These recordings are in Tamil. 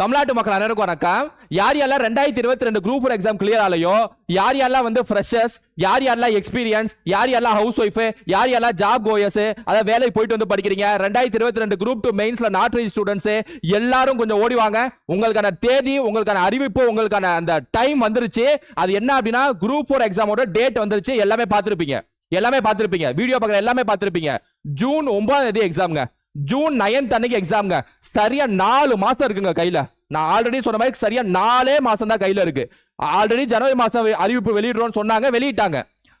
தமிழ்நாட்டு மக்கள் அனைவருக்கும் வணக்கம். யார் யாரெல்லாம் ரெண்டாயிரத்தி இருபத்தி ரெண்டு குரூப் ஃபோர் எக்ஸாம் கிளியர் ஆலையோ யார் யாரெல்லாம் வந்து ஃப்ரெஷர்ஸ் யார் யாரெல்லாம் எக்ஸ்பீரியன்ஸ் யார் யாரெல்லாம் ஹவுஸ் ஒய்ஃப் யார் யாரெல்லாம் ஜாப் கோயர்ஸ் அதாவது வேலைக்கு போயிட்டு வந்து படிக்கிறீங்க ரெண்டாயிரத்தி இருபத்தி ரெண்டு குரூப் டூ மெயின்ஸ்ல நாட் ரீச் ஸ்டூடெண்ட்ஸ் எல்லாரும் கொஞ்சம் ஓடி வாங்க. உங்களுக்கான தேதி உங்களுக்கான அறிவிப்பு உங்களுக்கான அந்த டைம் வந்துருச்சு. அது என்ன அப்படின்னா குரூப் ஃபோர் எக்ஸாமோட டேட் வந்துருச்சு. எல்லாமே பார்த்துருப்பீங்க. எல்லாமே பார்த்துருப்பீங்க. வீடியோ பார்க்குற எல்லாமே பார்த்துருப்பீங்க. ஜூன் ஒன்பதாம் தேதி எக்ஸாம்ங்க ஜூன் நைன்த் அன்னைக்கு எக்ஸாம்ங்க சரியா நாலு மாசம் இருக்குங்க கையில. நான் ஆல்ரெடி சொன்ன மாதிரி சரியா நாலே மாசம் தான் கையில இருக்கு. ஆல்ரெடி ஜனவரி மாசம் அறிவிப்பு வெளியிடுறோம்னு சொன்னாங்க வெளியிட்டாங்க.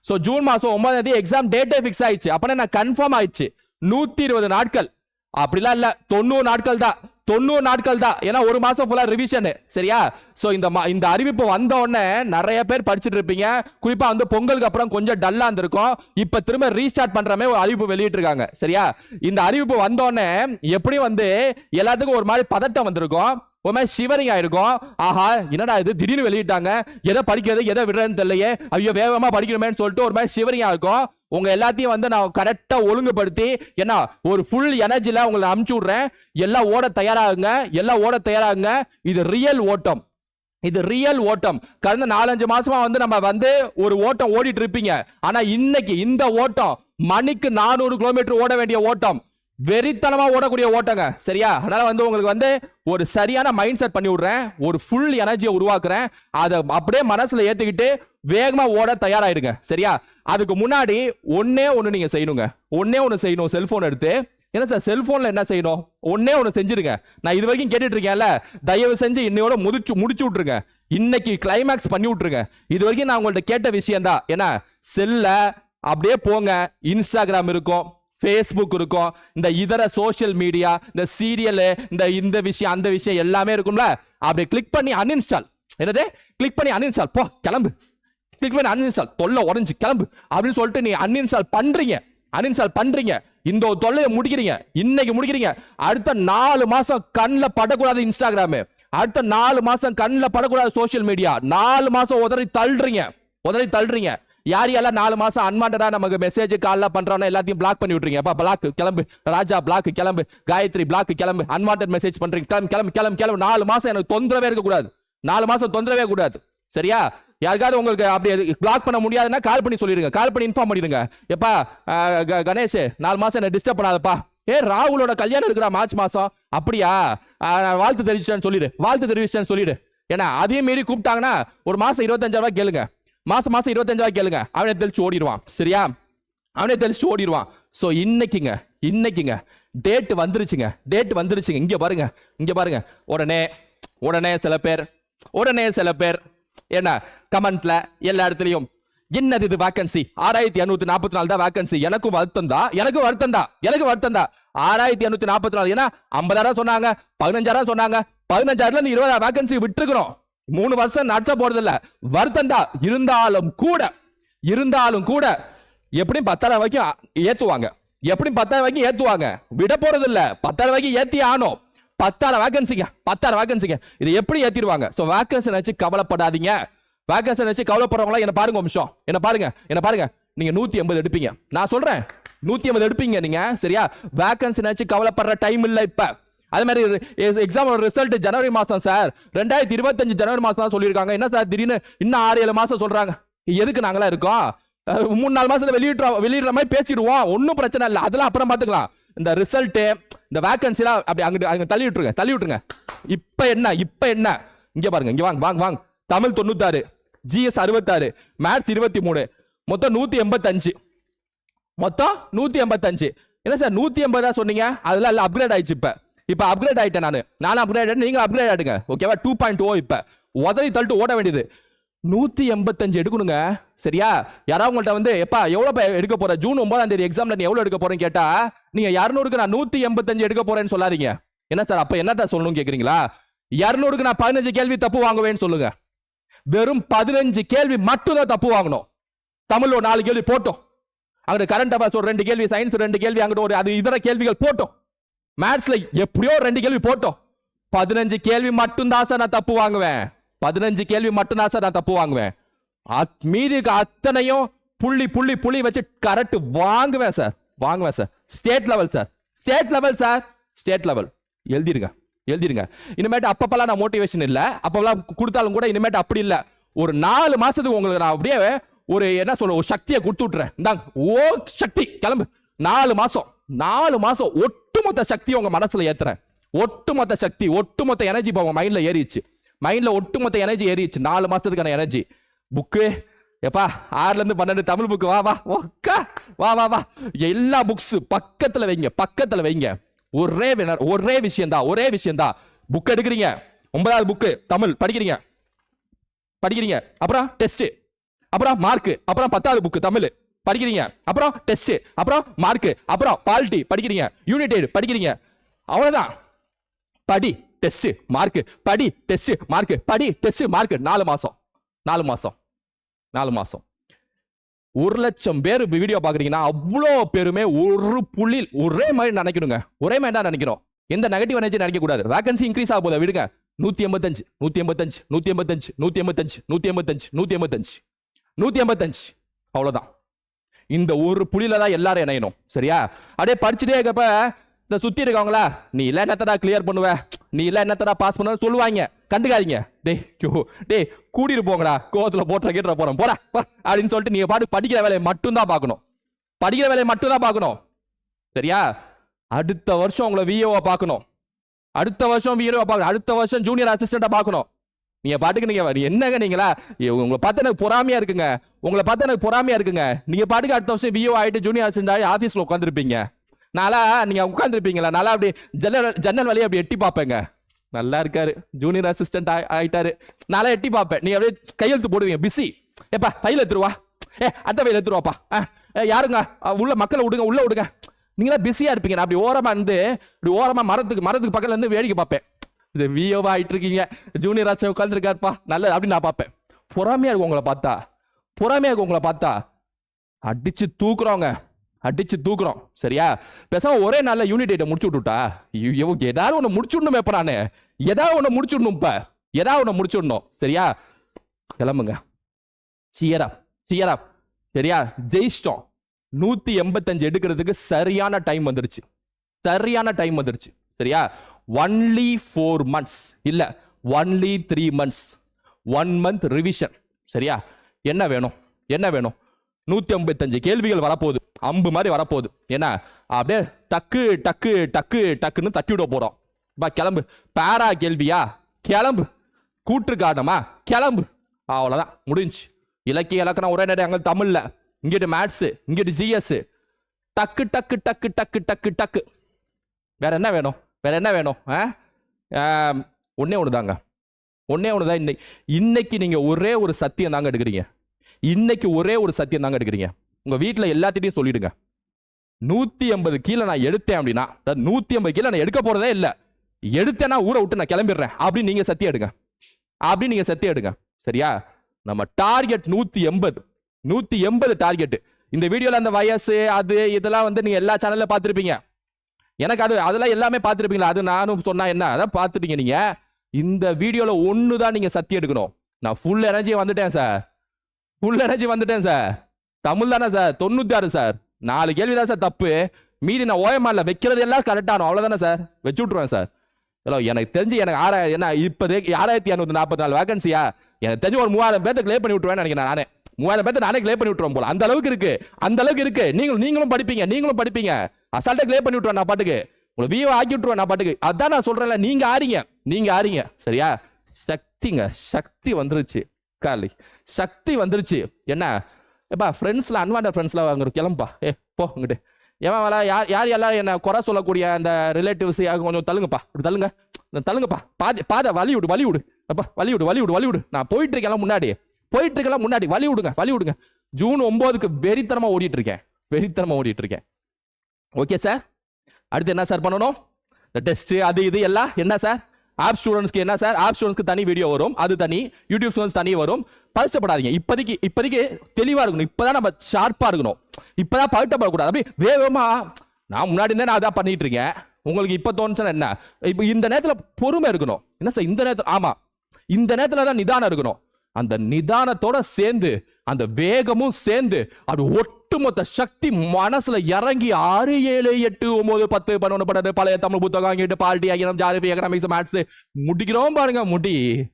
ஸோ ஜூன் மாசம் ஒன்பதாம் தேதி எக்ஸாம் டேட்டே ஃபிக்ஸ் ஆயிடுச்சு. அப்பனா நான் கன்ஃபார்ம் ஆயிடுச்சு. நூத்தி இருபது நாட்கள். அப்படிலாம் இல்ல தொண்ணூறு நாட்கள் தான் தொண்ணூறு நாட்கள் தான். ஏன்னா ஒரு மாதம் ஃபுல்லாக ரிவிஷனு சரியா? ஸோ இந்த மா- இந்த அறிவிப்பு வந்த உடனே நிறைய பேர் படிச்சுட்டு இருப்பீங்க. குறிப்பாக வந்து பொங்கலுக்கு அப்புறம் கொஞ்சம் டல்லாக இருந்திருக்கும். இப்போ திரும்ப ரீஸ்டார்ட் பண்ணுறமே மாதிரி ஒரு அறிவிப்பு வெளியிட்டிருக்காங்க சரியா? இந்த அறிவிப்பு வந்தோடனே எப்படியும் வந்து எல்லாத்துக்கும் ஒரு மாதிரி பதட்டம் வந்திருக்கும். ஒரு மாதிரி சிவரிங் ஆயிருக்கும். ஆஹா என்னடா இது? திடீர்னு வெளியிட்டாங்க. எதை படிக்கிறது? எதை விடுறதுன்னு தெரியலையே. ஐயோ வேகமாக படிக்கணுமேன்னு சொல்லிட்டு ஒரு மாதிரி சிவரிங்கா இருக்கும். உங்க எல்லாத்தையும் வந்து நான் கரெக்டா ஒழுங்குபடுத்தி என்ன ஒரு ஃபுல் எனர்ஜில உங்களை அமுச்சு விடுறேன். எல்லாம் ஓட தயாராகுங்க. எல்லாம் ஓட தயாராகுங்க. இது ரியல் ஓட்டம். இது ரியல் ஓட்டம். கடந்த நாலஞ்சு மாசமா வந்து நம்ம வந்து ஒரு ஓட்டம் ஓடிட்டு இருப்பீங்க. ஆனா இன்னைக்கு இந்த ஓட்டம் மணிக்கு நானூறு கிலோமீட்டர் ஓட வேண்டிய ஓட்டம். வெறித்தனமா ஓடக்கூடிய ஓட்டங்க. சரியா? அதனால வந்து உங்களுக்கு வந்து ஒரு சரியான மைண்ட் செட் பண்ணி விடுறேன். ஒரு ஃபுல் எனர்ஜியை உருவாக்குறேன். அதை அப்படியே மனசுல ஏத்துக்கிட்டு வேகமா ஓட தயாராயிருங்க சரியா? அதுக்கு முன்னாடி ஒன்னே ஒண்ணு நீங்க செய்யணுங்க. ஒன்னே ஒண்ணு செய்யணும். செல்போன் எடுத்து. என்ன சார் செல்போன்ல என்ன செய்யணும்? ஒன்னே ஒன்று செஞ்சிருங்க நான் இது வரைக்கும் கேட்டுட்டு இருக்கேன்ல தயவு செஞ்சு இன்னையோட முடிச்சு முடிச்சு விட்டுருங்க. இன்னைக்கு கிளைமேக்ஸ் பண்ணி விட்டுருங்க. இது வரைக்கும் நான் உங்கள்ட்ட கேட்ட விஷயம் தான் ஏன்னா செல்ல அப்படியே போங்க. இன்ஸ்டாகிராம் இருக்கும். ஃபேஸ்புக் இருக்கும். இந்த இதர சோஷியல் மீடியா இந்த சீரியலு இந்த இந்த விஷயம் அந்த விஷயம் எல்லாமே இருக்கும்ல. அப்படி கிளிக் பண்ணி அன்இன்ஸ்டால் என்னது? கிளிக் பண்ணி அன்இன்ஸ்டால் போ கிளம்பு. கிளிக் பண்ணி அன்இன்ஸ்டால் தொல்லை உடஞ்சி கிளம்பு. அப்படின்னு சொல்லிட்டு நீ அன்இன்ஸ்டால் பண்ணுறீங்க அன்இன்ஸ்டால் பண்ணுறீங்க இந்த ஒரு தொல்லையை முடிக்கிறீங்க. இன்னைக்கு முடிக்கிறீங்க. அடுத்த நாலு மாதம் கண்ணில் படக்கூடாது இன்ஸ்டாகிராமு. அடுத்த நாலு மாதம் கண்ணில் படக்கூடாது சோஷியல் மீடியா நாலு மாதம் உதறி தள்ளுறீங்க. உதறி தள்ளுறீங்க. யார் யாரெல்லாம் நாலு மாசம் அன்வான்டா நமக்கு மெசேஜ் கால்லாம் பண்றோம்னா எல்லாத்தையும் பிளாக் பண்ணி விட்டுறீங்க அப்பா பிளாக் கிளம்பு. ராஜா பிளாக் கிளம்பு. காயத்ரி பிளாக் கிளம்பு. அன்வான்ட் மெசேஜ் பண்றீங்க. கிளம்பு கிளம்பு கிளம்பு கிளம்பு. நாலு மாசம் எனக்கு தொந்தரவே இருக்க கூடாது நாலு மாசம் தொந்தரவே கூடாது. சரியா? யாருக்காவது உங்களுக்கு அப்படி பிளாக் பண்ண முடியாதுன்னா கால் பண்ணி சொல்லிடுங்க. கால் பண்ணி இன்ஃபார்ம் பண்ணிடுங்க. எப்பா க- கணேஷ் நாலு மாசம் என்ன டிஸ்டர்ப் பண்ணாதப்பா. ஏ ராகுலோட கல்யாணம் இருக்கிறா மார்ச் மாசம்? அப்படியா? நான் வாழ்த்து தெரிவிச்சேன்னு சொல்லிடு. வாழ்த்து தெரிவிச்சேன்னு சொல்லிடு. ஏன்னா அதையும் மீறி கூப்பிட்டாங்கன்னா ஒரு மாசம் இருபத்தஞ்சாயிரம் ரூபாய் கேளுங்க. மாசம் மாசம் இருபத்தஞ்சாயிரம் கேளுங்க. அவனை தெளிச்சு ஓடிடுவான். சரியா? அவனே தெளிச்சு ஓடிடுவான். ஸோ இன்னைக்குங்க இன்னைக்குங்க டேட் வந்துருச்சுங்க. டேட் வந்துருச்சுங்க. இங்கே பாருங்க இங்கே பாருங்க. உடனே உடனே சில பேர் உடனே சில பேர் என்ன கமெண்ட்ல எல்லா இடத்துலையும் என்னது இது வேக்கன்சி ஆறாயிரத்தி இரநூத்தி நாற்பத்தி நாலு தான் வேக்கன்சி எனக்கும் வருத்தம் தான். எனக்கும் வருத்தம் தான். எனக்கு வருத்தம் தான். ஆறாயிரத்தி இரநூத்தி நாற்பத்தி நாலு. ஏன்னா ஐம்பதாயிரம் சொன்னாங்க பதினஞ்சாயிரம் சொன்னாங்க பதினஞ்சாயிரத்துல இருந்து இருபதாயிரம் வேக்கன்சி விட்டுருக்குறோம். மூணு வருஷம் நடத்த போறதில்ல. வருத்தம் தான். இருந்தாலும் கூட இருந்தாலும் கூட எப்படியும் பத்தாயிரம் வரைக்கும் ஏத்துவாங்க. எப்படியும் பத்தாயிரம் வரைக்கும் ஏத்துவாங்க. விட போறது இல்ல பத்தாயிரம் வரைக்கும் ஏத்தி ஆனோம் பத்தாயிரம் வேகன்சிங்க பத்தாயிரம் வேகன்சிங்க இது எப்படி ஏத்திடுவாங்க? ஸோ வேகன்சி நினைச்சு கவலைப்படாதீங்க. வேகன்சி நினைச்சு கவலைப்படுறவங்களா என்ன பாருங்க நிமிஷம். என்ன பாருங்க. என்ன பாருங்க. நீங்க நூத்தி எண்பது எடுப்பீங்க. நான் சொல்றேன். நூத்தி எண்பது எடுப்பீங்க நீங்க. சரியா? வேகன்சி நினைச்சு கவலைப்படுற டைம் இல்ல இப்ப. அதே மாதிரி எக்ஸாம் ரிசல்ட் ஜனவரி மாதம் சார் ரெண்டாயிரத்தி இருபத்தஞ்சு ஜனவரி மாதம் தான் சொல்லியிருக்காங்க. என்ன சார் திடீர்னு இன்னும் ஆறு ஏழு மாதம் சொல்கிறாங்க எதுக்கு நாங்களாம் இருக்கோம்? மூணு நாலு மாதத்தில் வெளியிடுறோம் வெளியிடுற மாதிரி பேசிடுவோம். ஒன்றும் பிரச்சனை இல்லை. அதெல்லாம் அப்புறம் பார்த்துக்கலாம் இந்த ரிசல்ட்டு இந்த வேக்கன்சிலாம் அப்படி அங்கிட்டு அங்கே தள்ளி விட்டுருங்க தள்ளி விட்டுருங்க இப்போ என்ன இப்போ என்ன? இங்கே பாருங்க இங்கே வாங்க வாங்க வாங்க. தமிழ் தொண்ணூத்தாறு ஜிஎஸ் அறுபத்தாறு மேத்ஸ் இருபத்தி மூணு மொத்தம் நூற்றி எண்பத்தஞ்சு. மொத்தம் நூற்றி எண்பத்தஞ்சு. என்ன சார் நூத்தி எண்பதா சொன்னீங்க? அதெல்லாம் இல்ல அப்கிரேட் ஆயிடுச்சு இப்போ. இப்போ அப்கிரேட் ஆகிட்டேன் நான். நானும் அப்கிரேட் ஆகிட்டேன் நீங்கள் அப்கிரேட் ஆகிடுங்க ஓகேவா டூ பாயிண்ட் ஓ oh இப்போ. உதறி தள்ளிட்டு ஓட வேண்டியது. நூற்றி எண்பத்தஞ்சு எடுக்கணுங்க. சரியா? யாராவது உங்கள்ட்ட வந்து எப்பா எவ்வளவு எடுக்க போகிற ஜூன் ஒன்பதாம் தேதி எக்ஸாமில் நீ எவ்வளோ எடுக்க போகிறேன்னு கேட்டால் நீங்கள் இரநூறுக்கு நான் நூற்றி எண்பத்தஞ்சு எடுக்க போகிறேன்னு சொல்லாதீங்க. என்ன சார் அப்போ என்னத்த சொல்லணும் கேட்குறீங்களா இரநூறுக்கு நான் பதினஞ்சு கேள்வி தப்பு வாங்குவேன்னு சொல்லுங்க. வெறும் பதினஞ்சு கேள்வி மட்டும்தான் தப்பு வாங்கணும். தமிழில் ஒரு நாலு கேள்வி போட்டோம். அங்க கரண்ட் அஃபேர்ஸ் ஒரு ரெண்டு கேள்வி சயின்ஸ் ரெண்டு கேள்வி அங்கிட்ட ஒரு அது இதர கேள்விகள் போட்டோம். மேத்ஸ்ல எப்படியோ ரெண்டு கேள்வி போட்டோம். பதினஞ்சு கேள்வி மட்டும்தான் சார் நான் தப்பு வாங்குவேன். பதினஞ்சு கேள்வி மட்டும்தான் சார் நான் தப்பு வாங்குவேன். அத்- மீதி இருக்க அத்தனையும் புள்ளி புள்ளி புள்ளி வச்சு கரெக்ட் வாங்குவேன் சார். வாங்குவேன் sir. State level sir. State level sir. State level எழுதிருங்க எழுதிடுங்க. இனிமேட்டு அப்பப்பெல்லாம் நான் மோட்டிவேஷன் இல்லை. அப்பப்பெல்லாம் கொடுத்தாலும் கூட இனிமேட்டு அப்படி இல்லை. ஒரு நாலு மாசத்துக்கு உங்களுக்கு நான் அப்படியே ஒரு என்ன சொல்ற ஒரு சக்தியை கொடுத்து விட்டுறேன். இந்தாங்க. ஓ சக்தி. கிளம்பு. நாலு மாசம். நாலு மாசம். ஒட்டுமொத்த சக்தி உங்க மனசுல ஏத்துறேன். ஒட்டுமொத்த சக்தி ஒட்டுமொத்த எனர்ஜி இப்போ உங்க மைண்ட்ல ஏறிச்சு மைண்ட்ல ஒட்டுமொத்த எனர்ஜி ஏறிச்சு நாலு மாசத்துக்கான எனர்ஜி புக்கு எப்பா ஆறுல இருந்து பன்னெண்டு தமிழ் புக்கு வா வா ஒக்கா வா வா வா. எல்லா புக்ஸ் பக்கத்துல வைங்க பக்கத்துல வைங்க. ஒரே ஒரே விஷயம் தான் ஒரே விஷயம்தான் புக் எடுக்கிறீங்க. ஒன்பதாவது புக்கு தமிழ். படிக்கிறீங்க. படிக்கிறீங்க. அப்புறம் டெஸ்ட் அப்புறம் மார்க் அப்புறம் பத்தாவது புக்கு தமிழ். படிக்கிறீங்க. அப்புறம் டெஸ்ட் அப்புறம் மார்க் அப்புறம் பாலிட்டி படிக்கிறீங்க. யூனிட் படிக்கிறீங்க. அவ்வளவுதான். படி டெஸ்ட் மார்க் படி டெஸ்ட் மார்க் படி டெஸ்ட் மார்க் நாலு மாசம். நாலு மாசம். நாலு மாசம். ஒரு லட்சம் பேர் வீடியோ பாக்குறீங்கன்னா அவ்வளோ பேருமே ஒரு புள்ளி ஒரே மாதிரி நினைக்கணுங்க. ஒரே மாதிரி தான் நினைக்கிறோம். எந்த நெகட்டிவ் எனர்ஜி நினைக்க கூடாது வேகன்சி இன்க்ரீஸ் ஆக போதா விடுங்க. நூத்தி எண்பத்தஞ்சு நூத்தி எண்பத்தஞ்சு நூத்தி எண்பத்தஞ்சு நூத்தி எண்பத்தஞ்சு நூத்தி எண்பத்தஞ்சு நூத்தி எண்பத்தஞ்சு நூத்தி எண்பத்தஞ்சு. அவ்வளவுதான். இந்த ஒரு புள்ளியில தான் எல்லாரும் இணையணும். சரியா? அப்படியே படிச்சுட்டே இருக்கப்ப இந்த சுத்தி இருக்கவங்களா நீ இல்ல என்னத்தடா கிளியர் பண்ணுவ? நீ இல்ல என்னத்தடா பாஸ் பண்ண சொல்லுவாங்க. கண்டுக்காதீங்க. டேய் யோ டேய் கூட்டிட்டு போங்கடா. கோவத்தில் போட்டுற கேட்டுற போறோம் போடா அப்படின்னு சொல்லிட்டு நீங்கள் பாட்டு படிக்கிற வேலையை மட்டும்தான் பார்க்கணும். படிக்கிற வேலையை மட்டும்தான் பார்க்கணும். சரியா? அடுத்த வருஷம் உங்களை விஏஓ பார்க்கணும். அடுத்த வருஷம் விஏஓ பார்க்கணும். அடுத்த வருஷம் ஜூனியர் அசிஸ்டண்ட்டை பார்க்கணும். நீங்க பாட்டுக்கு நீங்க என்னங்க நீங்களா? உங்களை பார்த்து எனக்கு பொறாமையா இருக்குங்க. உங்களை பார்த்து எனக்கு பொறாமையா இருக்குங்க. நீங்க பாட்டுக்கு அடுத்த வருஷம் விஓ ஆயிட்டு ஜூனியர் ஆசிரியர் ஆஃபீஸில் ஆஃபீஸ்ல உட்காந்துருப்பீங்க நாளா நீங்க உட்காந்துருப்பீங்களா நல்லா அப்படி ஜன்னல் ஜன்னல் வழியை அப்படி எட்டி பார்ப்பேங்க. நல்லா இருக்காரு. ஜூனியர் அசிஸ்டன்ட் ஆயிட்டாரு. நாளா எட்டி பார்ப்பேன். நீங்க அப்படியே கையெழுத்து போடுவீங்க. பிஸி ஏப்பா ஃபைல் எடுத்துருவா ஏ அடுத்த ஃபைல் எடுத்துருவாப்பா ஆ, ஏ, யாருங்க? உள்ள மக்களை விடுங்க உள்ள விடுங்க. நீங்களா பிஸியா இருப்பீங்க. நான் அப்படி ஓரமா இருந்து இப்படி ஓரமா மரத்துக்கு மரத்துக்கு பக்கத்துல இருந்து வேடிக்கை பார்ப்பேன். இது விஓவா ஆகிட்டு இருக்கீங்க ஜூனியர் ஆசை உட்காந்துருக்காருப்பா நல்லது அப்படின்னு நான் பார்ப்பேன். பொறாமையாக இருக்கும் உங்களை பார்த்தா. பொறாமையாக இருக்கும் உங்களை பார்த்தா. அடிச்சு தூக்குறோங்க அடிச்சு தூக்குறோம். சரியா? பேசாம ஒரே நாளில் யூனிட் முடிச்சு விட்டுட்டா. ஐயோ ஏதாவது ஒன்று முடிச்சுடணும் எப்ப நானு. ஏதாவது ஒன்று முடிச்சுடணும் இப்போ. ஏதாவது ஒன்று முடிச்சுடணும் சரியா? கிளம்புங்க. சியரா சியரா சரியா? ஜெயிச்சிட்டோம். நூற்றி எண்பத்தஞ்சு எடுக்கிறதுக்கு சரியான டைம் வந்துருச்சு. சரியான டைம் வந்துருச்சு. சரியா? ஒன்லி ஃபோர் மந்த்ஸ் இல்லை only three months one month revision சரியா? என்ன வேணும்? என்ன வேணும்? நூற்றி ஐம்பத்தஞ்சு கேள்விகள் வரப்போகுது. அம்பு மாதிரி வரப்போகுது. என்ன அப்படியே டக்கு டக்கு டக்கு டக்குன்னு தட்டி விட போகிறோம் பா கிளம்பு. பேரா கேள்வியா? கிளம்பு. கூற்று காரணமா? கிளம்பு. அவ்வளோதான் முடிஞ்சு. இலக்கிய இலக்கணம் ஒரே நேரம் அங்கே தமிழில். இங்கிட்டு மேத்ஸு இங்கிட்டு ஜிஎஸ்ஸு டக்கு டக்கு டக்கு டக்கு டக்கு டக்கு. வேற என்ன வேணும்? வேற என்ன வேணும்? ஆ? ஒன்று தாங்க ஒன்னே ஒன்று தான் இன்னைக்கு இன்னைக்கு நீங்கள் ஒரே ஒரு சத்தியம் தாங்க எடுக்கிறீங்க. இன்னைக்கு ஒரே ஒரு சத்தியம் தாங்க எடுக்கிறீங்க. உங்கள் வீட்டில் எல்லாத்திட்டையும் சொல்லிடுங்க. நூற்றி ஐம்பது கீழே நான் எடுத்தேன் அப்படின்னா நூற்றி ஐம்பது கீழே நான் எடுக்க போகிறதே இல்லை. எடுத்தேன்னா ஊரை விட்டு நான் கிளம்பிடுறேன். அப்படின்னு நீங்கள் சத்தியம் எடுங்க. அப்படின்னு நீங்கள் சத்தியம் எடுங்க. சரியா? நம்ம டார்கெட் நூற்றி எண்பது. நூற்றி எண்பது டார்கெட்டு. இந்த வீடியோவில் அந்த வயசு அது இதெல்லாம் வந்து நீங்கள் எல்லா சேனலில் பார்த்துருப்பீங்க. எனக்கு அது அதெல்லாம் எல்லாமே பார்த்துருப்பீங்களா? அது நானும் சொன்னா என்ன? அதான் பார்த்துட்டீங்க நீங்க. இந்த வீடியோல ஒன்று தான் நீங்க சத்தி எடுக்கணும். நான் ஃபுல் எனர்ஜி வந்துட்டேன் சார் ஃபுல் எனர்ஜி வந்துட்டேன் சார் தமிழ் தானே சார் தொண்ணூத்தி ஆறு சார் நாலு கேள்வி தான் சார் தப்பு. மீதி நான் ஓயமால வைக்கிறது எல்லாம் கரெக்டானோ அவ்வளோதானே சார் வச்சு விட்ருவேன் சார் ஹலோ எனக்கு தெரிஞ்சு எனக்கு ஆறாயிரம் என்ன இப்போதே ஆறாயிரத்தி இரநூத்தி நாற்பத்தி நாலு வேகன்சியா எனக்கு தெரிஞ்சு ஒரு மூவாயிரம் பேர்த்து கிளியர் பண்ணி விட்டுருவேன் நினைக்கிறேன் நானே. மூவாயிரம் பேர்த்த நானே க்ளே பண்ணி விட்டுருவோம் போல. அந்த அளவுக்கு இருக்கு. அந்த அளவுக்கு இருக்கு. நீங்களும் நீங்களும் படிப்பீங்க நீங்களும் படிப்பீங்க. அசால்ட்டா க்ளே பண்ணி விட்டுருவேன் நான் பாட்டுக்கு. உங்களை வியோ ஆக்கி விட்டுருவேன் நான் பாட்டுக்கு. அதான் நான் சொல்றேன்ல நீங்க ஆறீங்க. நீங்க ஆறீங்க. சரியா? சக்திங்க சக்தி வந்துருச்சு. காலி. சக்தி வந்துருச்சு. என்ன? எப்பா ஃப்ரெண்ட்ஸில் அன்வான்ட் ஃப்ரெண்ட்ஸ்லாம் வாங்குற கிளம்பா ஏ போ இங்கிட்டு. ஏன் வேலை யார் யார் எல்லாம் என்ன குறை சொல்லக்கூடிய அந்த ரிலேட்டிவ்ஸ் கொஞ்சம் தள்ளுங்கப்பா. இப்படி தள்ளுங்க. தள்ளுங்கப்பா. பாதி பாதை வழி விடு வழி விடு. அப்பா வழி விடு வழி விடு வழி விடு. நான் போயிட்டு இருக்கேன் முன்னாடி. போயிட்டு இருக்கலாம் முன்னாடி. வழி விடுங்க வழி விடுங்க. ஜூன் ஒன்பதுக்கு வெறித்தனமா ஓடிட்டு இருக்கேன் வெறித்தனமா ஓடிட்டு இருக்கேன் ஓகே சார் அடுத்து என்ன சார் பண்ணணும்? இந்த டெஸ்ட் அது இது எல்லாம் என்ன சார் ஆப் ஸ்டூடெண்ட்ஸ்க்கு என்ன சார் ஆப் ஸ்டூடெண்ட்ஸ்க்கு தனி வீடியோ வரும். அது தனி. யூடியூப் ஸ்டூடெண்ட்ஸ் தனி வரும். பரிசப்படாதீங்க இப்போதைக்கு இப்போதைக்கு தெளிவாக இருக்கணும். இப்போதான் நம்ம ஷார்ப்பாக இருக்கணும். இப்போதான் பழுட்டப்படக்கூடாது அப்படி வேகமாக நான் முன்னாடி இருந்தே நான் அதான் பண்ணிட்டு இருக்கேன் உங்களுக்கு இப்போ தோணுச்சுன்னா என்ன? இப்போ இந்த நேரத்தில் பொறுமை இருக்கணும். என்ன சார் இந்த நேரத்தில் ஆமாம் இந்த நேரத்தில் தான் நிதானம் இருக்கணும். அந்த நிதானத்தோட சேர்ந்து அந்த வேகமும் சேர்ந்து அது ஒட்டுமொத்த சக்தி மனசுல இறங்கி ஆறு ஏழு எட்டு ஒன்பது பத்து பன்னெண்டு பன்னெண்டு பழைய தமிழ் புத்தகம் வாங்கிட்டு பால்ட்டி ஐயனம் ஜாலிபி எக்கனாமிக்ஸ் மேத்ஸ் முடிக்கிறோம் பாருங்க முடி.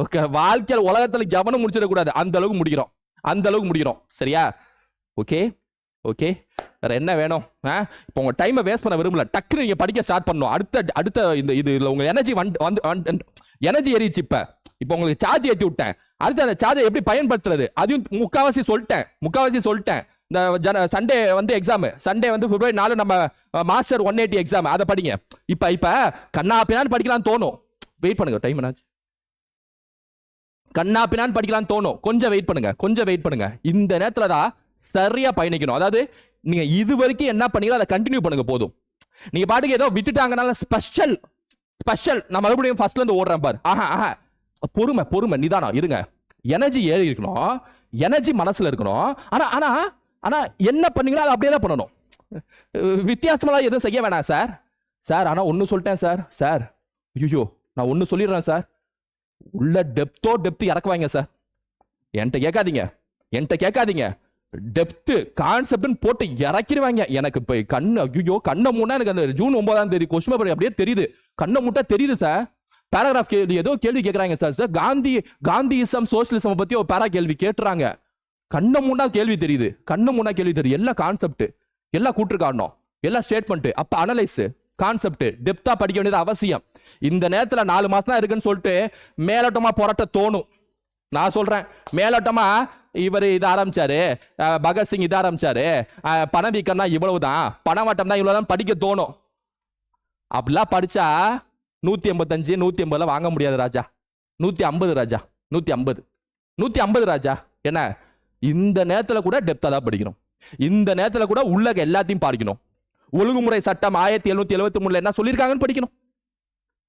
ஓகே வாழ்க்கையில் உலகத்துல கவனம் முடிச்சிடக்கூடாது அந்த அளவுக்கு முடிக்கிறோம். அந்த அளவுக்கு முடிக்கிறோம். சரியா? ஓகே? ஓகே? வேற என்ன வேணும்? ஆ? இப்போ உங்கள் டைமை வேஸ்ட் பண்ண விரும்பல. டக்குன்னு நீங்கள் படிக்க ஸ்டார்ட் பண்ணணும். அடுத்த அடுத்த இந்த இது இல்லை உங்கள் எனர்ஜி வந்து வந்து எனர்ஜி ஏறிச்சு இப்போ. இப்போ உங்களுக்கு சார்ஜ் ஏற்றி விட்டேன். அடுத்து அந்த சார்ஜை எப்படி பயன்படுத்துறது? அதையும் முக்காவாசி சொல்லிட்டேன். முக்காவாசி சொல்லிட்டேன். இந்த ஜன சண்டே வந்து எக்ஸாமு சண்டே வந்து பிப்ரவரி நாலு நம்ம மாஸ்டர் ஒன் எயிட்டி எக்ஸாம் அதை படிங்க. இப்போ இப்போ கண்ணா பின்னான்னு படிக்கலாம்னு தோணும். வெயிட் பண்ணுங்க டைம் என்னாச்சு? கண்ணா பின்னான்னு படிக்கலாம்னு தோணும். கொஞ்சம் வெயிட் பண்ணுங்க கொஞ்சம் வெயிட் பண்ணுங்க. இந்த நேரத்தில் தான் சரியாக பயணிக்கணும். அதாவது நீங்கள் இது வரைக்கும் என்ன பண்ணீங்களோ அதை கண்டினியூ பண்ணுங்க போதும். நீங்கள் பாட்டுக்கு ஏதோ விட்டுட்டாங்கனால ஸ்பெஷல் ஸ்பெஷல் நான் மறுபடியும் ஃபர்ஸ்ட்லேருந்து ஓடுறேன் பாரு. ஆஹா ஆஹா. பொறுமை பொறுமை. நிதானம். இருங்க. எனர்ஜி ஏறி இருக்கணும். எனர்ஜி மனசுல இருக்கணும். ஆனா ஆனா ஆனா என்ன பண்ணீங்களோ அதை அப்படியே தான் பண்ணணும். வித்தியாசமெல்லாம் எதுவும் செய்ய வேணாம் சார். சார் ஆனா ஒன்னு சொல்லிட்டேன் சார். சார் ஐயோ நான் ஒன்னு சொல்லிடுறேன் சார். உள்ள டெப்த்தோ டெப்த் இறக்குவாங்க சார். என்கிட்ட கேட்காதீங்க. என்கிட்ட கேட்காதீங்க. டெப்த்து கான்செப்ட்னு போட்டு இறக்கிடுவாங்க. எனக்கு இப்போ கண் ஐயோ கண்ணை மூணா எனக்கு அந்த ஜூன் ஒன்பதாம் தேதி கொஸ்டின் பேப்பர் அப்படியே தெரியுது. கண்ணை மூட்டா தெரியுது சார். பேராகிராஃப் கேள்வி ஏதோ கேள்வி கேட்குறாங்க sir. Sir Gandhi Gandhism socialism பற்றி ஒரு பேரா கேள்வி கேட்டுறாங்க. கண்ணை மூணா கேள்வி தெரியுது. கண்ணை மூணா கேள்வி தெரியுது. எல்லா கான்செப்ட் எல்லாம் கூற்று காரணம் எல்லா ஸ்டேட்மெண்ட் அப்போ அனலைஸ் கான்செப்ட் டெப்தா படிக்க வேண்டியது அவசியம். இந்த நேரத்தில் நாலு மாதம் தான் இருக்குன்னு சொல்லிட்டு மேலோட்டமாக புரட்ட தோணும். நான் சொல்கிறேன் மேலோட்டமாக இவர் இதை ஆரம்பிச்சாரு. பகத்சிங் இதை ஆரம்பிச்சாரு. அஹ், பணவீக்கம்னா இவ்வளவுதான். பணவாட்டம் தான் இவ்வளவுதான் படிக்க தோணும். அப்படிலாம் படிச்சா நூற்றி எண்பத்தஞ்சு நூற்றி எண்பதுல வாங்க முடியாது ராஜா. நூற்றி ஐம்பது ராஜா நூற்றி ஐம்பது. நூற்றி ஐம்பது ராஜா. என்ன? இந்த நேரத்தில் கூட டெப்த்தாக தான் படிக்கணும். இந்த நேரத்தில் கூட உள்ளக எல்லாத்தையும் படிக்கணும் ஒழுங்குமுறை சட்டம் ஆயிரத்தி எழுநூத்தி எழுபத்தி மூணுல என்ன சொல்லியிருக்காங்கன்னு படிக்கணும்.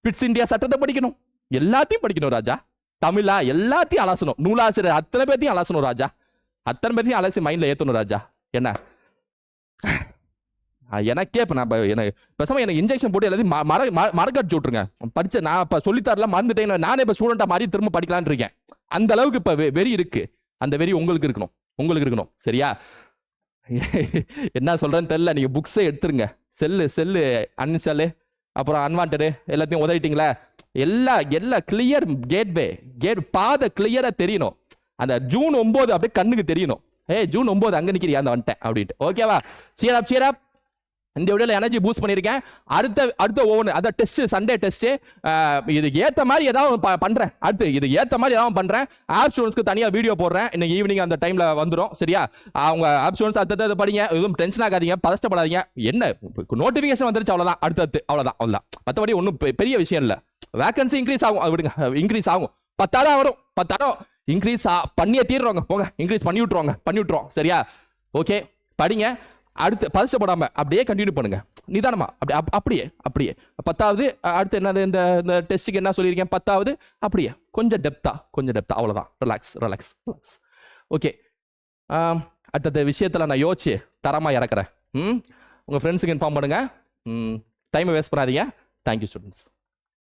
பிட்ஸ் இந்தியா சட்டத்தை படிக்கணும். எல்லாத்தையும் படிக்கணும் ராஜா. தமிழா எல்லாத்தையும் அலசணும். நூலாசிரியர் அத்தனை பேர்த்தையும் அலசணும் ராஜா. அத்தனை பேர்த்தையும் அலசி மைண்டில் ஏற்றணும் ராஜா. என்ன? எனக்கே இப்போ நான் எனக்கு பேசாம எனக்கு இன்ஜெக்ஷன் போட்டு எல்லாத்தையும் ம- மற விட்ருங்க படிச்ச நான் இப்போ சொல்லித்தரல மறந்துட்டேன். நானே இப்போ ஸ்டூடெண்ட்டாக மாதிரி திரும்ப படிக்கலான் இருக்கேன். அந்த அளவுக்கு இப்போ வெறி இருக்கு. அந்த வெறி உங்களுக்கு இருக்கணும். உங்களுக்கு இருக்கணும். சரியா? என்ன சொல்கிறேன்னு தெரில நீங்கள் புக்ஸே எடுத்துருங்க. செல்லு செல்லு அன்இன்ஸ்டாலு அப்புறம் அன்வான்டு எல்லாத்தையும் உதவிட்டீங்களா எல்லா எல்லா கிளியர் கேட்வே கேட் பாதை கிளியராக தெரியணும். அந்த ஜூன் ஒம்பது அப்படியே கண்ணுக்கு தெரியணும். ஏய் ஜூன் ஒம்பது அங்கே நிற்கிறியா அந்த வந்துட்டேன் அப்படின்ட்டு. ஓகேவா சீராப் சீராப் இந்த வீடியோவில் எனர்ஜி பூஸ்ட் பண்ணியிருக்கேன். அடுத்த அடுத்த ஒவ்வொன்று அதான் டெஸ்ட்டு சண்டே டெஸ்ட்டு இதுக்கு ஏற்ற மாதிரி ஏதாவது ப- பண்ணுறேன் அடுத்து இது ஏற்ற மாதிரி ஏதாவது பண்ணுறேன் ஆப் ஸ்டூடெண்ட்ஸ்க்கு தனியாக வீடியோ போடுறேன். இன்னைக்கு ஈவினிங் அந்த டைமில் வந்துடும் சரியா? அவங்க ஆப் ஸ்டூடெண்ட்ஸ் அடுத்தது படிங்க. எதுவும் டென்ஷன் ஆகாதீங்க. பதஷ்டப்படாதீங்க என்ன? நோட்டிஃபிகேஷன் வந்துருச்சு. அவ்வளோதான் அடுத்தடுத்து. அவ்வளோதான் அவ்வளோதான் மற்றபடி ஒன்றும் பெரிய விஷயம் இல்லை. வேகன்சி இன்க்ரீஸ் ஆகும். விடுங்க. இன்க்ரீஸ் ஆகும். பத்தாயிரம் வரும். பத்தாயிரம். இன்க்ரீஸ் பண்ணியே தீர்றோங்க போங்க. இன்க்ரீஸ் பண்ணி விட்ருவாங்க பண்ணி விட்ருவோம் சரியா? ஓகே படிங்க. அடுத்து பதஷ்டப்படாம அப்படியே கண்டினியூ பண்ணுங்க. நிதானமா. அப்படி அப்படியே அப்படியே. பத்தாவது அடுத்து என்னது இந்த இந்த டெஸ்ட்டுக்கு என்ன சொல்லியிருக்கேன்? பத்தாவது அப்படியே. கொஞ்சம் டெப்தா கொஞ்சம் டெப்தா அவ்வளோதான் ரிலாக்ஸ் ரிலாக்ஸ் ரிலாக்ஸ் ஓகே அடுத்த விஷயத்தில் நான் யோசிச்சு தரமாக இறக்குறேன். ம்? உங்கள் ஃப்ரெண்ட்ஸுக்கு இன்ஃபார்ம் பண்ணுங்கள் ம் டைமை வேஸ்ட் பண்ணாதீங்க. Thank you students